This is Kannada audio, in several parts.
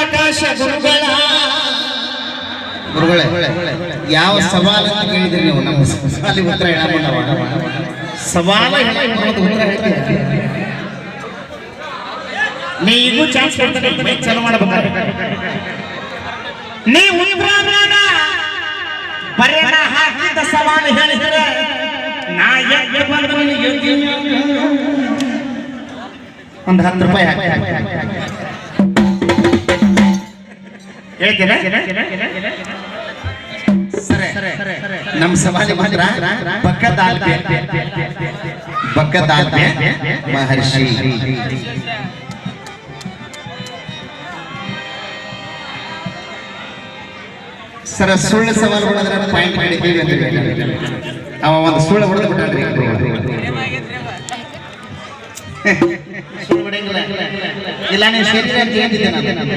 ಆಕಾಶ ಗುರುಗಳ. ಗುರುಗಳೇ ಯಾವ ಸವಾಲ ಅಂತ ಕೇಳಿದ್ರಿ ನೀವು? ನಮ್ಮ ಸವಾಲಿ ಉತ್ತರ ಹೇಳಮ್ಮ ಸವಾಲ ಹೇಳೋದು ಉತ್ತರ ಹೇಳ್ತೀವಿ ನೀವು ಚಾನ್ಸ್ ಕೊಡ್ತಾರೆ ಬೈಕ್ ಚಾಲು ಮಾಡ್ಬೇಕಾದ್ರೆ. ನೀವು ಬ್ರಾಹ್ಮಣ ಬರೀ ನಾ ಹಾಕಿದ ಸವಾಲ ಹೇಳಿದ್ರೆ ನಾ ಬಂದ್ರೆ ನಿನಗೆ ಒಂದು ಹತ್ತು ರೂಪಾಯಿ ಹಾಕಿ. ಹೇಳ್ತೀರಾ ಸರ ನಮ್ಮ ಸವಾಲಿ ಮಾತ್ರ ಬಕ್ಕದಾಲ್ಬೆ ಬಕ್ಕದಾಲ್ಬೆ ಮಹರ್ಷಿ. ಸರ ಸುಳ್ಳು ಸವಾಲು ಹೊಡೆದ್ರೆ ಪಾಯಿಂಟ್ ಮಾಡಿದ್ದೀವಿ ಅಂತ. ಅವ ಒಂದು ಸುಳ್ಳು ಹೊಡೆದು ಬಿಟ್ಟಾಡ್ರಿ ಸುಳ್ಳು ಹೊಡೆಯಂಗಿಲ್ಲ ಇಲ್ಲ ನೀವು ಶರೀರ ಅಂತ ಹೇಳ್ತಿದ್ದೆ ನಾನು.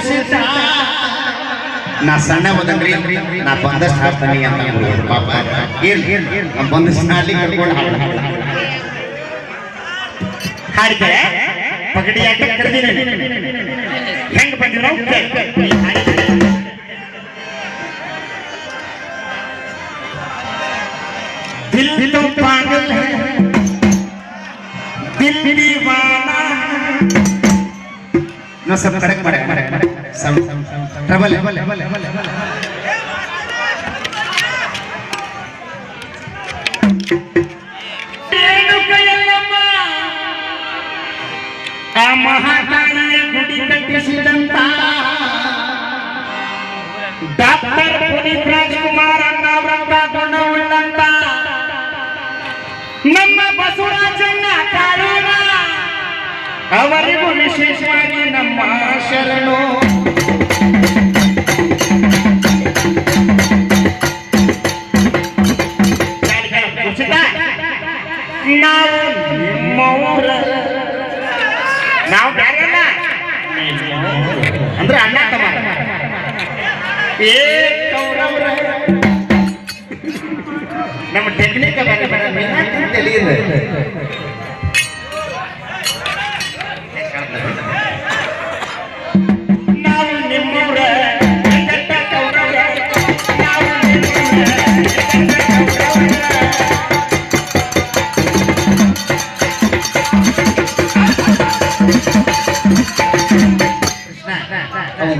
ಬಿಟ್ಟ ನಮ್ಮ ಗುರು ಶಿಷ್ಯ ನಾ ಸಣ್ಣ ಹೋದನ್ರಿ ನಾ ಬಂದಷ್ಟು ಹಾಡ್ತಾನೆ ಅಂತ ಅಂದ್ರು ಪಾಪ ಇರ್ಲಿ ನಾ ಬಂದಷ್ಟು ಹಾಡ್ಲಿ ಕರ್ಕೊಂಡು ಹಾಡು ಹಾಡ್ತಾರೆ ಪಗಡಿ ಆಟ ಕರೆದಿನಿ ಹೆಂಗ್ ಬಂದಿರೋ ದಿಲ್ तो पागल है दिल दीवाना ನೋ ಸಬ್ ಕರೆಕ್ಟ್ ಮಾಡಿ ಸಮ್ ಟ್ರಬಲ್ ಆ ಮಹಾಕಾಳಿಯ ಗುಡಿ ಕಟ್ಟಿಸಿದಂತ ಡಾಕ್ಟರ್ ಪುನೀತ್ ರಾಜ್ಕುಮಾರ್ ಅನ್ನವರಂತ ಗುಣವುಳ್ಳಂತ ನಮ್ಮ ಬಸವರಾಜಣ್ಣ ಕಾರಣ ಅವರಿಗೂ ವಿಶೇಷವಾಗಿ ನಮ್ಮ ಶರಣು. ಅಂದ್ರೆ ಅಣ್ಣ ತಮ್ಮ ಏ ಕೌರವ್ರ. ನಮ್ಮ ಟೆಕ್ನಿಕ್ ಬೇರೆ ಬೇರೆ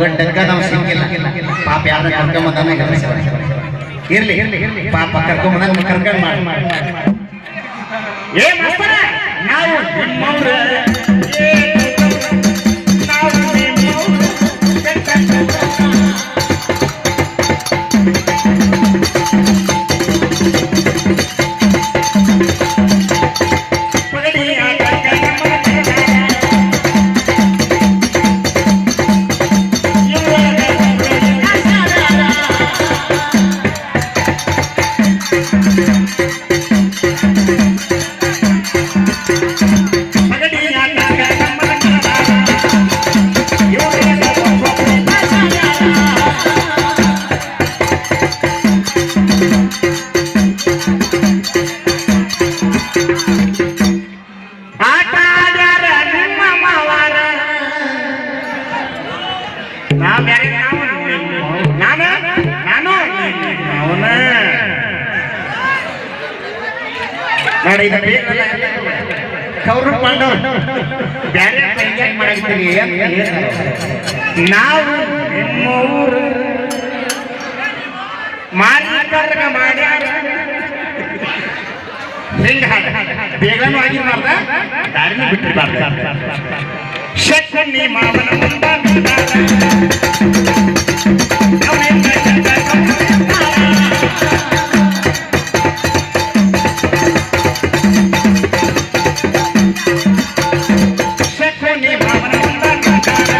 ಗಂಡಕ್ಕ ನಾವು ಸಿಕ್ಕಿಲ್ಲ. ಪಾಪ ಯಾರ ಕರ್ಕೊಂಬಂದಾನ ಇರ್ಲಿ ಇರ್ಲಿ ಇರ್ಲಿ ಪಾಪ ಕರ್ಕೊಂಬಂದ ಕರ್ಕೊಂಡ್ ಮಾಡಿ. ನಿಮ್ಮವ್ರ ನಾವು ನೋಡಿ ಇದು ಬೇಕಲ್ಲ ಕೌರವ್ ಪಾಂಡವ್ ಬ್ಯಾರೆ ಅಂತ ಹೇಳಿದ್ರು. ನಾವು ನಿಮ್ಮೂರು ಮಾಲೀಕರ್ಗ ಮಾಡ್ಯಾರ. ಹಿಂಗ ಬೇಗನೂ ಆಗಿರ್ಬಾರ್ದ? ದಾರಿನೂ ಬಿಟ್ಟಿರ್ಬಾರ್ದ? ಶಕ್ಕನಿ ಮಾವನ ಮುಂದ.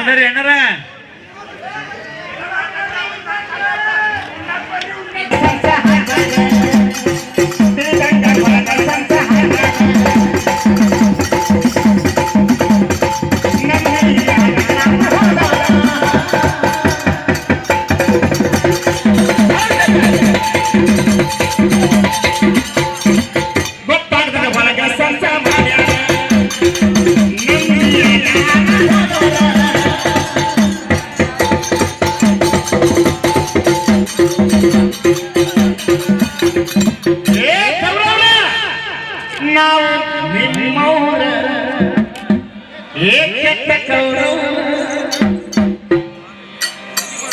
சொன்னாரு என்னடா?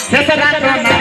Senta na cama